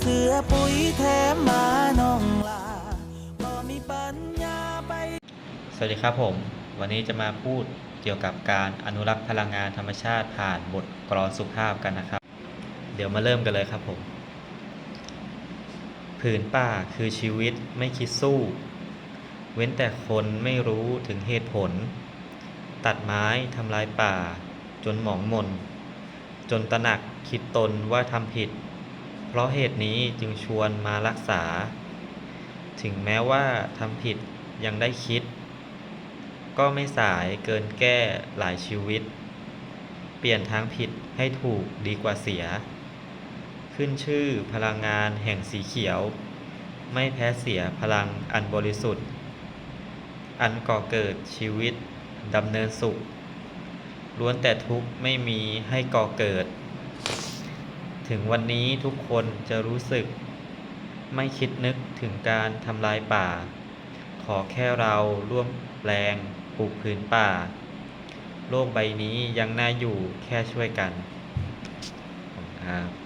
เสือปุ๋ยแถมมาน้องลาบ่มีปัญญาไป สวัสดีครับผม วันนี้จะมาพูดเกี่ยวกับการอนุรักษ์พลังงานธรรมชาติผ่านบทกลอนสุภาพกันนะครับ เดี๋ยวมาเริ่มกันเลยครับผม ผืนป่าคือชีวิตไม่คิดสู้ เว้นแต่คนไม่รู้ถึงเหตุผล ตัดไม้ทำลายป่า จนหมองมน จนตระหนักคิดตนว่าทำผิด เพราะเหตุนี้จึงชวนมารักษา ถึงแม้ว่าทำผิดยังได้คิด ก็ไม่สายเกินแก้หลายชีวิต เปลี่ยนทางผิดให้ถูกดีกว่าเสีย ขึ้นชื่อพลังงานแห่งสีเขียว ไม่แพ้เสียพลังอันบริสุทธิ์ อันก่อเกิดชีวิตดำเนินสุขล้วนแต่ทุกข์ไม่มีให้ก่อเกิด ถึงวันนี้ทุกคนจะรู้สึก ไม่คิดนึกถึงการทำลายป่า ขอแค่เราร่วมแรงปลูกพื้นป่า โลกใบนี้ยังน่าอยู่แค่ช่วยกันครับ